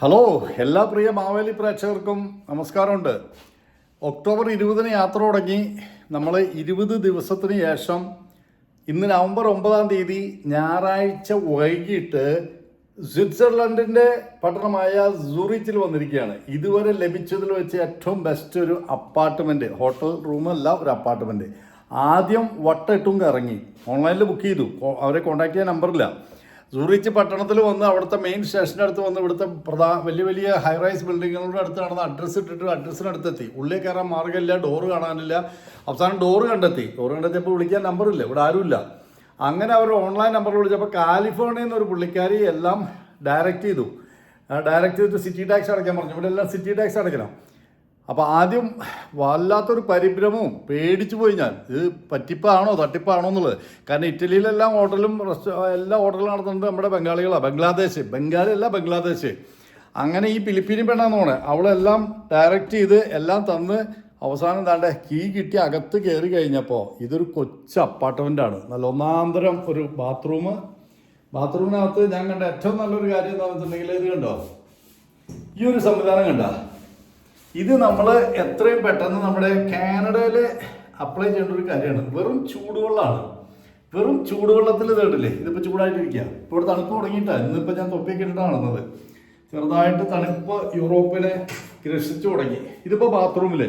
Hello എല്ലാ പ്രിയ മാവേലി പ്രേക്ഷകർക്കും നമസ്കാരമുണ്ട്. ഒക്ടോബർ ഇരുപതിന് യാത്ര തുടങ്ങി നമ്മൾ ഇരുപത് ദിവസത്തിന് ശേഷം ഇന്ന് നവംബർ ഒമ്പതാം തീയതി ഞായറാഴ്ച വൈകിട്ട് സ്വിറ്റ്സർലൻഡിന്റെ പട്ടണമായ സൂറിച്ചിൽ വന്നിരിക്കുകയാണ്. ഇതുവരെ ലഭിച്ചതിൽ വെച്ച് ഏറ്റവും ബെസ്റ്റ് ഒരു അപ്പാർട്ട്മെന്റ് ഹോട്ടൽ റൂമല്ല ഒരു അപ്പാർട്ട്മെന്റ് ആദ്യം വട്ടെട്ടും ഇറങ്ങി ഓൺലൈനിൽ ബുക്ക് ചെയ്തു. അവരെ കോൺടാക്ട് ചെയ്യാൻ നമ്പറില്ല സൂറിച്ച് പട്ടണത്തിൽ വന്ന് അവിടുത്തെ മെയിൻ സ്റ്റേഷന്റെ അടുത്ത് വന്ന് ഇവിടുത്തെ പ്രധാ വലിയ വലിയ ഹൈറൈസ് ബിൽഡിങ്ങുകളുടെ അടുത്ത് നടന്ന അഡ്രസ്സ് ഇട്ടിട്ട് അഡ്രസ്സിനടുത്തെത്തി ഉള്ളിൽ കയറാൻ മാർഗമില്ല ഡോറ് കാണാനില്ല. അവസാനം ഡോറ് കണ്ടെത്തി. ഡോറ് കണ്ടെത്തിയപ്പോൾ വിളിക്കാൻ നമ്പറില്ല ഇവിടെ ആരുമില്ല. അങ്ങനെ അവർ ഓൺലൈൻ നമ്പർ വിളിച്ചപ്പോൾ കാലിഫോർണിയയിൽ നിന്ന് ഒരു പുള്ളിക്കാരി എല്ലാം ഡയറക്റ്റ് ചെയ്തു. ഡയറക്റ്റ് ചെയ്തിട്ട് സിറ്റി ടാക്സ് അടയ്ക്കാൻ പറഞ്ഞു. ഇവിടെ എല്ലാം സിറ്റി ടാക്സ് അടയ്ക്കണം. അപ്പോൾ ആദ്യം വല്ലാത്തൊരു പരിഭ്രമവും പേടിച്ചു പോയി ഞാൻ. ഇത് പറ്റിപ്പാണോ തട്ടിപ്പാണോ എന്നുള്ളത്. കാരണം ഇറ്റലിയിലെല്ലാം ഹോട്ടലും റെസ്റ്റോ എല്ലാ ഹോട്ടലും നടത്തുന്നത് നമ്മുടെ ബംഗാളികളാണ് ബംഗ്ലാദേശ്. ബംഗാളി അല്ല ബംഗ്ലാദേശ്. അങ്ങനെ ഈ ഫിലിപ്പീനി പെണ്ണാന്ന് പോണേ അവളെല്ലാം ഡയറക്റ്റ് ചെയ്ത് എല്ലാം തന്ന് അവസാനം താണ്ടെ കീ കിട്ടി അകത്ത് കയറി കഴിഞ്ഞപ്പോൾ ഇതൊരു കൊച്ചു അപ്പാർട്ട്മെന്റാണ് നല്ല ഒന്നാന്തരം ഒരു ബാത്റൂം ബാത്റൂമിനകത്ത് ഞാൻ കണ്ട ഏറ്റവും നല്ലൊരു കാര്യം എന്താണെന്ന് വെച്ചിട്ടുണ്ടെങ്കിൽ ഇത് കണ്ടോ? ഈ ഒരു സംവിധാനം കണ്ട? ഇത് നമ്മൾ എത്രയും പെട്ടെന്ന് നമ്മുടെ കാനഡയിൽ അപ്ലൈ ചെയ്യേണ്ട ഒരു കാര്യമാണ്. വെറും ചൂടുവെള്ളമാണ്. വെറും ചൂടുവെള്ളത്തിൽ തേടില്ലേ ഇതിപ്പോൾ ചൂടായിട്ടിരിക്കുക ഇപ്പോൾ ഇവിടെ തണുപ്പ് തുടങ്ങിയിട്ടാണ് ഇന്നിപ്പോൾ ഞാൻ തൊപ്പിയൊക്കെ ഇട്ടിട്ടാണ് നടന്നത്. ചെറുതായിട്ട് തണുപ്പ് യൂറോപ്പിലെ ഗ്രസിച്ചു തുടങ്ങി. ഇതിപ്പോൾ ബാത്റൂമിൽ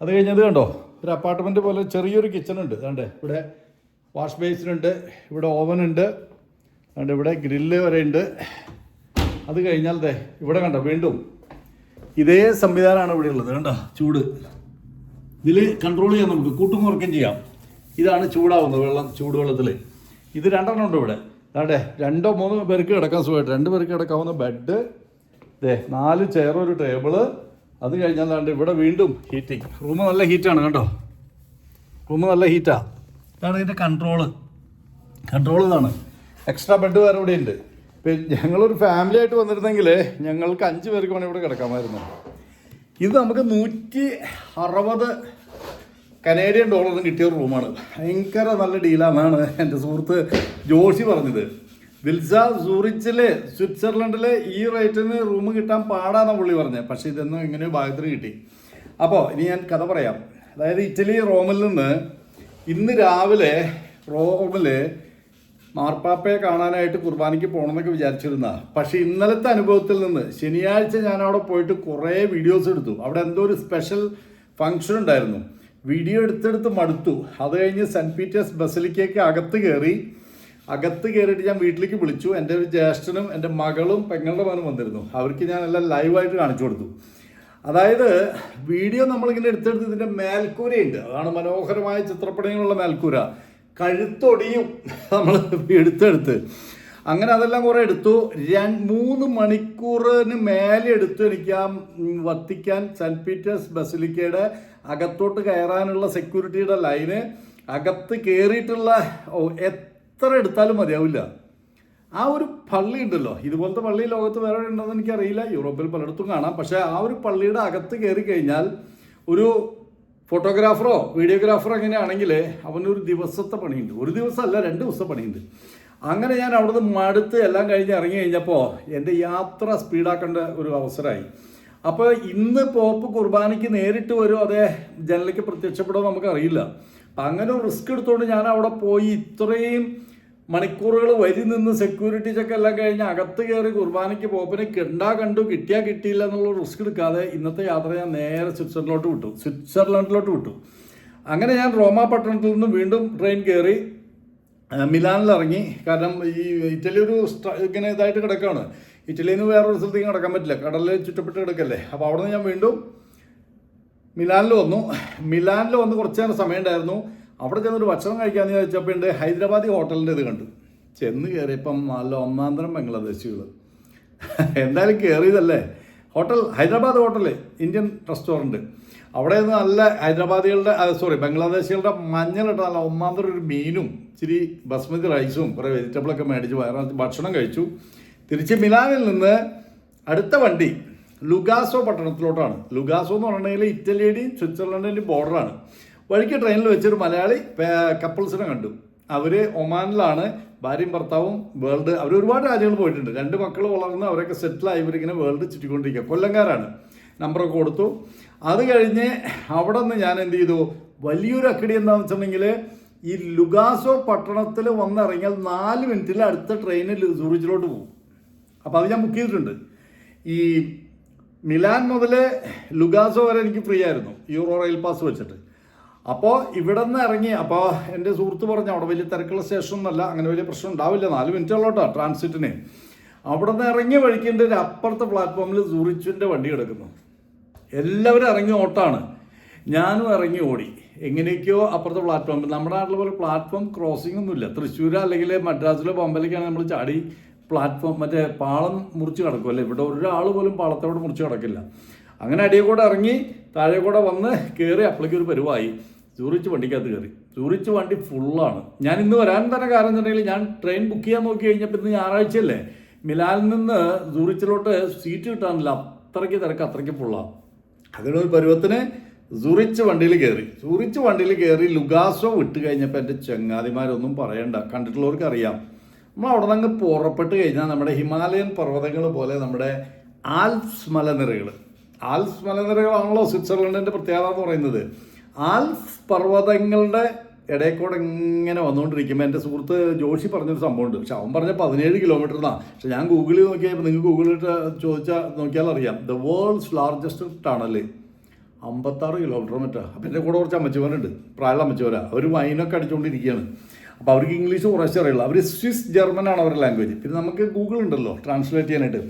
അത് കഴിഞ്ഞത് കണ്ടോ? ഒരു അപ്പാർട്ട്മെന്റ് പോലെ ചെറിയൊരു കിച്ചൺ ഉണ്ട്. കണ്ടേ ഇവിടെ വാഷ് ബേസിൻ ഉണ്ട് ഇവിടെ ഓവൻ ഉണ്ട് കണ്ടോ ഇവിടെ ഗ്രില്ല് വരെ ഉണ്ട്. അത് കഴിഞ്ഞാൽ ദേ ഇവിടെ കണ്ടോ വീണ്ടും ഇതേ സംവിധാനമാണ് ഇവിടെ ഉള്ളത് കണ്ടോ? ചൂട്. ഇതിൽ കൺട്രോൾ ചെയ്യാം നമുക്ക് കൂട്ടും കുറക്കുകയും ചെയ്യാം. ഇതാണ് ചൂടാവുന്നത് വെള്ളം ചൂടുവെള്ളത്തിൽ ഇത് രണ്ടെണ്ണം ഉണ്ട് ഇവിടെ. അതെ രണ്ടോ മൂന്നോ പേർക്ക് കിടക്കാൻ സുഖമായിട്ട്. രണ്ട് പേർക്ക് കിടക്കാവുന്ന ബെഡ് ദേ നാല് ചെയർ ഒരു ടേബിൾ അത് കഴിഞ്ഞാൽ ദാണ്ട് ഇവിടെ വീണ്ടും ഹീറ്റിംഗ് റൂം നല്ല ഹീറ്റാണ് കേട്ടോ റൂം നല്ല ഹീറ്റാണ് ഇതാണ് ഇതിന്റെ കൺട്രോൾ കൺട്രോൾ ഇതാണ്. എക്സ്ട്രാ ബെഡ് വേറെ ഇവിടെ ഉണ്ട് ഞങ്ങളൊരു ഫാമിലി ആയിട്ട് വന്നിരുന്നെങ്കിൽ ഞങ്ങൾക്ക് അഞ്ച് പേർക്ക് വേണമെങ്കിൽ ഇവിടെ കിടക്കാമായിരുന്നു. ഇത് നമുക്ക് നൂറ്റി അറുപത് കനേഡിയൻ ഡോളറിന് കിട്ടിയ ഒരു റൂമാണ്. ഭയങ്കര നല്ല ഡീലാണെന്നാണ് എന്റെ സുഹൃത്ത് ജോഷി പറഞ്ഞത്. വിൽസ സൂറിച്ചിലെ സ്വിറ്റ്സർലൻഡിലെ ഈ റേറ്റിന് റൂം കിട്ടാൻ പാടാന്നാണ് പുള്ളി പറഞ്ഞത് പക്ഷേ ഇതൊന്നും ഇങ്ങനെ ഭാഗത്തിന് കിട്ടി. അപ്പോൾ ഇനി ഞാൻ കഥ പറയാം. അതായത് ഇറ്റലി റോമിൽ നിന്ന് ഇന്ന് രാവിലെ റോമിൽ മാർപ്പാപ്പയെ കാണാനായിട്ട് കുർബാനയ്ക്ക് പോകണമെന്നൊക്കെ വിചാരിച്ചിരുന്ന. പക്ഷേ ഇന്നലത്തെ അനുഭവത്തിൽ നിന്ന് ശനിയാഴ്ച ഞാൻ അവിടെ പോയിട്ട് കുറേ വീഡിയോസ് എടുത്തു. അവിടെ എന്തോ ഒരു സ്പെഷ്യൽ ഫംഗ്ഷൻ ഉണ്ടായിരുന്നു. വീഡിയോ എടുത്തെടുത്ത് മടുത്തു. അത് കഴിഞ്ഞ് സെന്റ് പീറ്റേഴ്സ് ബസലിക്കേക്ക് അകത്ത് കയറി അകത്ത് കയറിയിട്ട് ഞാൻ വീട്ടിലേക്ക് വിളിച്ചു. എന്റെ ഒരു ജ്യേഷ്ഠനും എന്റെ മകളും പെങ്ങളുടെ മകനും വന്നിരുന്നു. അവർക്ക് ഞാൻ എല്ലാം ലൈവായിട്ട് കാണിച്ചു കൊടുത്തു. അതായത് വീഡിയോ നമ്മളിങ്ങനെ എടുത്തെടുത്ത് ഇതിന്റെ മേൽക്കൂരയുണ്ട്. അതാണ് മനോഹരമായ ചിത്രപ്പടങ്ങളുള്ള മേൽക്കൂര. കഴുത്തൊടിയും നമ്മൾ എടുത്തെടുത്ത്. അങ്ങനെ അതെല്ലാം കുറേ എടുത്തു. മൂന്ന് മണിക്കൂറിന് മേലെ എടുത്തു എനിക്ക് ആ വത്തിക്കാൻ സെന്റ് പീറ്റേഴ്സ് ബസിലിക്കയുടെ അകത്തോട്ട് കയറാനുള്ള സെക്യൂരിറ്റിയുടെ ലൈന്. അകത്ത് കയറിയിട്ടുള്ള എത്ര എടുത്താലും മതിയാവില്ല. ആ ഒരു പള്ളി ഉണ്ടല്ലോ. ഇതുപോലത്തെ പള്ളി ലോകത്ത് വേറെ ഉണ്ടെന്ന് എനിക്കറിയില്ല. യൂറോപ്പിൽ പലയിടത്തും കാണാം. പക്ഷേ ആ ഒരു പള്ളിയുടെ അകത്ത് കയറി കഴിഞ്ഞാൽ ഒരു ഫോട്ടോഗ്രാഫറോ വീഡിയോഗ്രാഫറോ അങ്ങനെയാണെങ്കിൽ അവനൊരു ദിവസത്തെ പണിയുണ്ട്. ഒരു ദിവസമല്ല രണ്ട് ദിവസത്തെ പണിയുണ്ട്. അങ്ങനെ ഞാൻ അവിടുന്ന് മടുത്ത് എല്ലാം കഴിഞ്ഞ് ഇറങ്ങി കഴിഞ്ഞപ്പോൾ എന്റെ യാത്ര സ്പീഡാക്കേണ്ട ഒരു അവസരമായി. അപ്പോൾ ഇന്ന് പോപ്പ് കുർബാനയ്ക്ക് നേരിട്ട് വരും അതേ ജനലയ്ക്ക് പ്രത്യക്ഷപ്പെടുമോ നമുക്കറിയില്ല. അപ്പം അങ്ങനെ റിസ്ക് എടുത്തുകൊണ്ട് ഞാൻ അവിടെ പോയി. ഇത്രയും മണിക്കൂറുകൾ വരി നിന്ന് സെക്യൂരിറ്റി ചെക്ക് എല്ലാം കഴിഞ്ഞ് അകത്ത് കയറി കുർബാനയ്ക്ക് പോപ്പിനെ കിണ്ടാ കണ്ടു കിട്ടിയാ കിട്ടിയില്ല എന്നുള്ള റിസ്ക് എടുക്കാതെ ഇന്നത്തെ യാത്ര ഞാൻ നേരെ സ്വിറ്റ്സർലൻഡിലോട്ട് വിട്ടു. സ്വിറ്റ്സർലൻഡിലോട്ട് വിട്ടു. അങ്ങനെ ഞാൻ റോമ പട്ടണത്തിൽ നിന്നും വീണ്ടും ട്രെയിൻ കയറി മിലാനിലിറങ്ങി. കാരണം ഈ ഇറ്റലി ഒരു ഇങ്ങനെ ഇതായിട്ട് കിടക്കുകയാണ് ഇറ്റലിയിൽ നിന്ന് വേറൊരു സ്ഥലത്തേക്ക് കിടക്കാൻ പറ്റില്ല. കടലിൽ ചുറ്റപ്പെട്ട് കിടക്കല്ലേ. അപ്പോൾ അവിടെ നിന്ന് ഞാൻ വീണ്ടും മിലാനിൽ വന്നു. മിലാനിൽ വന്ന് കുറച്ച് നേരം സമയം ഉണ്ടായിരുന്നു അവിടെ ചെന്നൊരു ഭക്ഷണം കഴിക്കാമെന്ന് ചോദിച്ചപ്പോൾ ഉണ്ട് ഹൈദരാബാദി ഹോട്ടലിന്റെ ഇത് കണ്ടു. ചെന്ന് കയറിയപ്പം നല്ല ഒന്നാന്തരം ബംഗ്ലാദേശികൾ എന്തായാലും കയറിയതല്ലേ hotel Hyderabad hotel Indian restaurant അവിടെ നിന്ന് നല്ല ഹൈദരാബാദികളുടെ സോറി ബംഗ്ലാദേശികളുടെ മഞ്ഞളിട്ട നല്ല ഒന്നാന്തരം ഒരു മീനും ഇച്ചിരി ബസ്മതി റൈസും കുറേ വെജിറ്റബിളൊക്കെ മേടിച്ച് വയറിനകത്ത് ഭക്ഷണം കഴിച്ചു. തിരിച്ച് മിലാനിൽ നിന്ന് അടുത്ത വണ്ടി ലുഗാസോ പട്ടണത്തിലോട്ടാണ്. ലുഗാസോ എന്ന് പറഞ്ഞിട്ടുണ്ടെങ്കിൽ ഇറ്റലിയുടെയും സ്വിറ്റ്സർലൻഡിന്റെയും ബോർഡറാണ് വഴിക്ക് ട്രെയിനിൽ വെച്ചൊരു മലയാളി കപ്പിൾസിനെ കണ്ടു. അവർ ഒമാനിലാണ് ഭാര്യയും ഭർത്താവും വേൾഡ് അവർ ഒരുപാട് രാജ്യങ്ങൾ പോയിട്ടുണ്ട്. രണ്ട് മക്കൾ വളർന്ന് അവരൊക്കെ സെറ്റിലായി ഇവരിങ്ങനെ വേൾഡ് ചുറ്റിക്കൊണ്ടിരിക്കുക. കൊല്ലംകാരാണ്. നമ്പറൊക്കെ കൊടുത്തു. അത് കഴിഞ്ഞ് അവിടെ നിന്ന് ഞാൻ എന്ത് ചെയ്തു? വലിയൊരു അക്കടി എന്താണെന്ന് വെച്ചിട്ടുണ്ടെങ്കിൽ ഈ ലുഗാസോ പട്ടണത്തിൽ വന്നിറങ്ങിയാൽ നാല് മിനിറ്റിൽ അടുത്ത ട്രെയിനിൽ സൂറിച്ചിലോട്ട് പോകും. അപ്പോൾ അത് ഞാൻ ബുക്ക് ചെയ്തിട്ടുണ്ട്. ഈ മിലാൻ മുതൽ ലുഗാസോ വരെ എനിക്ക് ഫ്രീ ആയിരുന്നു. യൂറോ റെയിൽ പാസ് വെച്ചിട്ട്. അപ്പോൾ ഇവിടെ നിന്ന് ഇറങ്ങി അപ്പോൾ എന്റെ സുഹൃത്ത് പറഞ്ഞു അവിടെ വലിയ തിരക്കുള്ള സ്റ്റേഷൻ ഒന്നല്ല അങ്ങനെ വലിയ പ്രശ്നം ഉണ്ടാവില്ല നാല് മിനിറ്റ് ഉള്ളോട്ടോ ട്രാൻസിറ്റിന് അവിടെ നിന്ന് ഇറങ്ങിയ വഴിക്കേണ്ട ഒരു അപ്പുറത്തെ പ്ലാറ്റ്ഫോമിൽ സൂറിച്ചിന്റെ വണ്ടി എടുക്കുന്നു എല്ലാവരും ഇറങ്ങി ഓട്ടാണ്. ഞാനും ഇറങ്ങി ഓടി. എങ്ങനെയൊക്കെയോ അപ്പുറത്തെ പ്ലാറ്റ്ഫോമിൽ നമ്മുടെ നാട്ടിലെ പോലെ പ്ലാറ്റ്ഫോം ക്രോസിംഗ് ഒന്നുമില്ല. തൃശ്ശൂർ അല്ലെങ്കിൽ മദ്രാസിലോ ബോംബെയിലേക്കാണ് നമ്മൾ ചാടി പ്ലാറ്റ്ഫോം മറ്റേ പാളം മുറിച്ച് കിടക്കുമല്ലേ ഇവിടെ ഒരാൾ പോലും പാളത്തോട് മുറിച്ച് കിടക്കില്ല. അങ്ങനെ അടിയെ കൂടെ ഇറങ്ങി താഴെ കൂടെ വന്ന് കയറി അപ്പോഴേക്കും ഒരു പരുവായി. സൂറിച്ച് വണ്ടിക്കകത്ത് കയറി. സൂറിച്ച് വണ്ടി ഫുള്ളാണ് ഞാൻ ഇന്ന് വരാൻ തന്നെ കാരണം എന്നുണ്ടെങ്കിൽ ഞാൻ ട്രെയിൻ ബുക്ക് ചെയ്യാൻ നോക്കി കഴിഞ്ഞപ്പോൾ ഇന്ന് ഞായറാഴ്ചയല്ലേ? മിലാനിൽ നിന്ന് സൂറിച്ചിലോട്ട് സീറ്റ് കിട്ടാനില്ല. അത്രയ്ക്ക് തിരക്ക് അത്രയ്ക്ക് ഫുള്ളാണ് അങ്ങനെ ഒരു പരുവത്തിന് സൂറിച്ച് വണ്ടിയിൽ കയറി. സൂറിച്ച് വണ്ടിയിൽ കയറി ലുഗാസോ വിട്ട് കഴിഞ്ഞപ്പോൾ എന്റെ ചങ്ങാതിമാരൊന്നും പറയണ്ട. കണ്ടിട്ടുള്ളവർക്ക് അറിയാം. നമ്മൾ അവിടെ നിന്ന് പുറപ്പെട്ട് കഴിഞ്ഞാൽ നമ്മുടെ ഹിമാലയൻ പർവതങ്ങൾ പോലെ നമ്മുടെ ആൽപ്സ് മലനിരകൾ ആൽപ്സ് മലനിരകളാണല്ലോ സ്വിറ്റ്സർലൻഡിന്റെ പ്രത്യേകത എന്ന് പറയുന്നത്. ആൽപ്സ് പർവതങ്ങളുടെ ഇടയിൽ കൂടെ ഇങ്ങനെ വന്നുകൊണ്ടിരിക്കുമ്പോൾ എന്റെ സുഹൃത്ത് ജോഷി പറഞ്ഞൊരു സംഭവമുണ്ട്. പക്ഷെ അവൻ പറഞ്ഞ പതിനേഴ് കിലോമീറ്റർ എന്നാണ് പക്ഷെ ഞാൻ ഗൂഗിളിൽ നോക്കിയപ്പോൾ നിങ്ങൾക്ക് ഗൂഗിളിൽ ചോദിച്ചാൽ നോക്കിയാൽ അറിയാം. ദ വേൾഡ്സ് ലാർജസ്റ്റ് ടണൽ അമ്പത്താറ് കിലോമീറ്റർ മറ്റാ. അപ്പം എന്റെ കൂടെ കുറച്ച് അമ്മച്ചിമാരുണ്ട്. പ്രായമുള്ള അമ്മച്ചിമാരാ. അവർ വൈനൊക്കെ അടിച്ചുകൊണ്ടിരിക്കുകയാണ് അപ്പോൾ അവർക്ക് ഇംഗ്ലീഷ് കുറേശ്ശെ അറിയില്ല അവർ സ്വിസ് ജർമ്മൻ ആണ് അവരുടെ ലാംഗ്വേജ് പിന്നെ നമുക്ക് ഗൂഗിൾ ഉണ്ടല്ലോ ട്രാൻസ്ലേറ്റ് ചെയ്യാനായിട്ട്.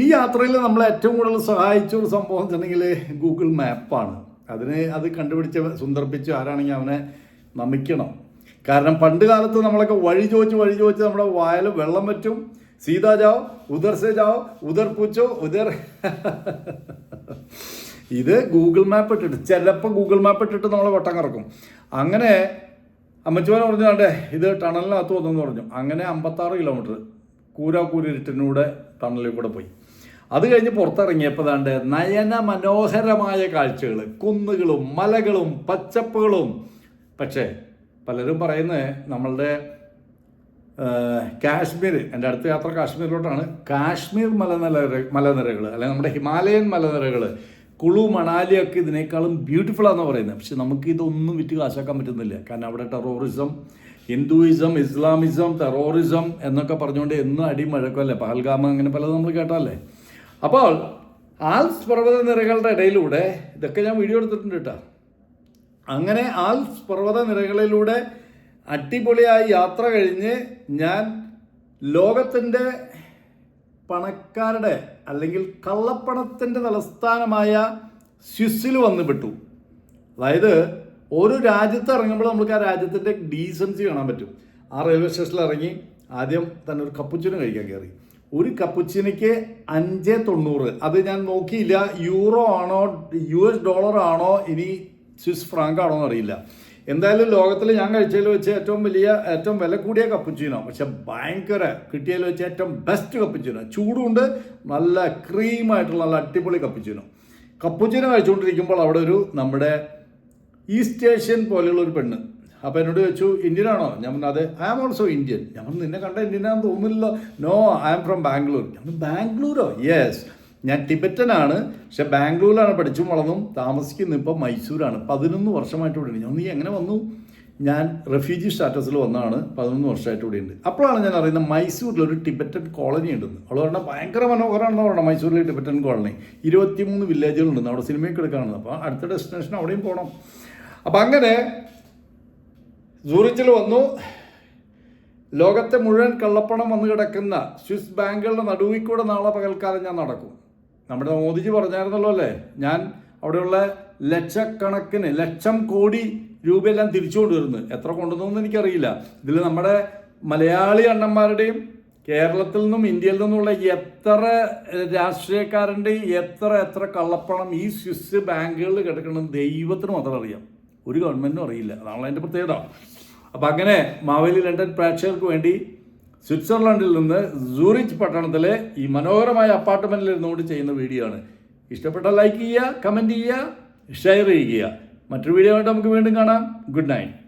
ഈ യാത്രയിൽ നമ്മളെ ഏറ്റവും കൂടുതൽ സഹായിച്ച ഒരു സംഭവം വെച്ചിട്ടുണ്ടെങ്കിൽ ഗൂഗിൾ മാപ്പാണ് അതിന് അത് കണ്ടുപിടിച്ച് സുന്ദർപ്പിച്ച് ആരാണെങ്കിൽ അവനെ നമിക്കണം. കാരണം പണ്ട് കാലത്ത് നമ്മളൊക്കെ വഴി ചോദിച്ച് വഴി ചോദിച്ച് നമ്മുടെ വായൽ വെള്ളം പറ്റും സീതാ ജാവോ ഉദർ ഉദർ പൂച്ചോ ഉദർ ഇത് ഗൂഗിൾ മാപ്പ് ഇട്ടിട്ട് ചിലപ്പോൾ ഗൂഗിൾ മാപ്പ് ഇട്ടിട്ട് നമ്മളെ വട്ടം കറക്കും. അങ്ങനെ അമ്മച്ചുവാൻ പറഞ്ഞു കണ്ടേ ഇത് ടണലിനകത്ത് വന്നെന്ന് പറഞ്ഞു. അങ്ങനെ അമ്പത്താറ് കിലോമീറ്റർ കൂരാക്കൂരിട്ടിനൂടെ ടണലിൽ കൂടെ പോയി. അത് കഴിഞ്ഞ് പുറത്തിറങ്ങിയപ്പോൾ ദാണ്ട് നയന മനോഹരമായ കാഴ്ചകൾ കുന്നുകളും മലകളും പച്ചപ്പുകളും. പക്ഷേ പലരും പറയുന്നത് നമ്മളുടെ കാശ്മീർ എന്റെ അടുത്ത യാത്ര കാശ്മീരിലോട്ടാണ്. കാശ്മീർ മലനിര മലനിരകൾ അല്ലെങ്കിൽ നമ്മുടെ ഹിമാലയൻ മലനിരകൾ കുളു മണാലി മണാലിയൊക്കെ ഇതിനേക്കാളും ബ്യൂട്ടിഫുൾ ആണെന്ന് പറയുന്നത് പക്ഷെ നമുക്ക് ഇതൊന്നും വിറ്റ് കാശാക്കാൻ പറ്റുന്നില്ല. കാരണം അവിടെ ടെററിസം ഹിന്ദുയിസം ഇസ്ലാമിസം ടെററിസം എന്നൊക്കെ പറഞ്ഞുകൊണ്ട് എന്നും അടി പഹൽഗാമ അങ്ങനെ പലതും നമ്മൾ കേട്ടല്ലേ അപ്പോൾ ആൽസ് പർവത നിരകളുടെ ഇടയിലൂടെ ഇതൊക്കെ ഞാൻ വീഡിയോ എടുത്തിട്ടുണ്ട് കേട്ടോ. അങ്ങനെ ആൽസ് പർവത നിരകളിലൂടെ അടിപൊളിയായി യാത്ര കഴിഞ്ഞ് ഞാൻ ലോകത്തിന്റെ പണക്കാരുടെ അല്ലെങ്കിൽ കള്ളപ്പണത്തിന്റെ തലസ്ഥാനമായ സ്വിസ്സിൽ വന്ന് പെട്ടു അതായത് ഒരു രാജ്യത്ത് ഇറങ്ങുമ്പോൾ നമുക്ക് ആ രാജ്യത്തിന്റെ ഡീസൻസി കാണാൻ പറ്റും. ആ റെയിൽവേ സ്റ്റേഷനിൽ ഇറങ്ങി ആദ്യം തന്നെ ഒരു കപ്പുച്ചിനും കഴിക്കാൻ കയറി. ഒരു കപ്പുച്ചിനയ്ക്ക് അഞ്ച് തൊണ്ണൂറ്. അത് ഞാൻ നോക്കിയില്ല. യൂറോ ആണോ യു എസ് ഡോളർ ആണോ ഇനി സ്വിസ് ഫ്രാങ്ക് ആണോ എന്നറിയില്ല. എന്തായാലും ലോകത്തിൽ ഞാൻ കഴിച്ചതിൽ വെച്ച് ഏറ്റവും വലിയ ഏറ്റവും വില കൂടിയ കപ്പുച്ചീനോ പക്ഷെ ഭയങ്കര കിട്ടിയതിൽ വെച്ച് ഏറ്റവും ബെസ്റ്റ് കപ്പുച്ചീനോ ചൂടുണ്ട് നല്ല ക്രീമായിട്ടുള്ള നല്ല അടിപൊളി കപ്പുച്ചീനോ. കപ്പുച്ചീനോ കഴിച്ചുകൊണ്ടിരിക്കുമ്പോൾ അവിടെ ഒരു നമ്മുടെ ഈസ്റ്റ് ഏഷ്യൻ പോലെയുള്ള ഒരു പെണ്ണ് അപ്പോൾ എന്നോട് ചോദിച്ചു ഇന്ത്യൻ ആണോ ഞാൻ പറഞ്ഞു അതെ ഐ ആം ഓൾസോ ഇന്ത്യൻ ഞാൻ നിന്നെ കണ്ട ഇന്ത്യൻ ആണെന്ന് തോന്നുന്നില്ലല്ലോ. No I am from Bangalore ഞാൻ ബാംഗ്ലൂരോ? യെസ് ഞാൻ ടിബറ്റനാണ് പക്ഷെ ബാംഗ്ലൂരിലാണ് പഠിച്ചും വളർന്നും താമസിക്കുന്നത് ഇപ്പോൾ മൈസൂരാണ്. പതിനൊന്ന് വർഷമായിട്ട് ഇവിടെ ഞാൻ നീ എങ്ങനെ വന്നു? ഞാൻ റെഫ്യൂജി സ്റ്റാറ്റസിൽ വന്നതാണ് പതിനൊന്ന് വർഷമായിട്ട് ഇവിടെ ഉണ്ട് അപ്പോഴാണ് ഞാൻ അറിയുന്നത് മൈസൂരിൽ ഒരു ടിബറ്റൻ കോളനി ഉണ്ടെന്ന്. അവൾ പറഞ്ഞാൽ ഭയങ്കര മനോഹരമാണെന്ന് പറയണം മൈസൂരിലെ ടിബറ്റൻ കോളനി. ഇരുപത്തിമൂന്ന് വില്ലേജുകളുണ്ടെന്ന് അവിടെ സിനിമയൊക്കെ എടുക്കാനുണ്ട് അപ്പോൾ അടുത്ത ഡെസ്റ്റിനേഷൻ അവിടെയും പോകണം അപ്പം അങ്ങനെ സൂറിച്ചിൽ വന്നു. ലോകത്തെ മുഴുവൻ കള്ളപ്പണം വന്നു കിടക്കുന്ന സ്വിസ് ബാങ്കുകളുടെ നടുവിൽ കൂടെ നാളെ പകൽക്കാലം ഞാൻ നടക്കും. നമ്മുടെ മോദിജി പറഞ്ഞായിരുന്നല്ലോ അല്ലേ? ഞാൻ അവിടെയുള്ള ലക്ഷക്കണക്കിന് ലക്ഷം കോടി രൂപയെല്ലാം തിരിച്ചു കൊണ്ടുവരുന്നു. എത്ര കൊണ്ടുവന്നു എനിക്കറിയില്ല. ഇതിൽ നമ്മുടെ മലയാളി അണ്ണന്മാരുടെയും കേരളത്തിൽ നിന്നും ഇന്ത്യയിൽ നിന്നുമുള്ള എത്ര രാഷ്ട്രീയക്കാരന്റെയും എത്ര എത്ര കള്ളപ്പണം ഈ സ്വിസ് ബാങ്കുകളിൽ കിടക്കണം ദൈവത്തിന് മാത്രം അറിയാം. ഒരു ഗവൺമെന്റിനും അറിയില്ല. അതാണ് അതിന്റെ പ്രത്യേകത. അപ്പോൾ അങ്ങനെ മാവേലി ലണ്ടൻ പ്രേക്ഷകർക്ക് വേണ്ടി സ്വിറ്റ്സർലൻഡിൽ നിന്ന് സൂറിച്ച് പട്ടണത്തിലെ ഈ മനോഹരമായ അപ്പാർട്ട്മെന്റിൽ ഇരുന്നുകൊണ്ട് ചെയ്യുന്ന വീഡിയോ ആണ്. ഇഷ്ടപ്പെട്ട ലൈക്ക് ചെയ്യുക കമന്റ് ചെയ്യുക ഷെയർ ചെയ്യുക. മറ്റൊരു വീഡിയോ ആയിട്ട് നമുക്ക് വീണ്ടും കാണാം. Good night.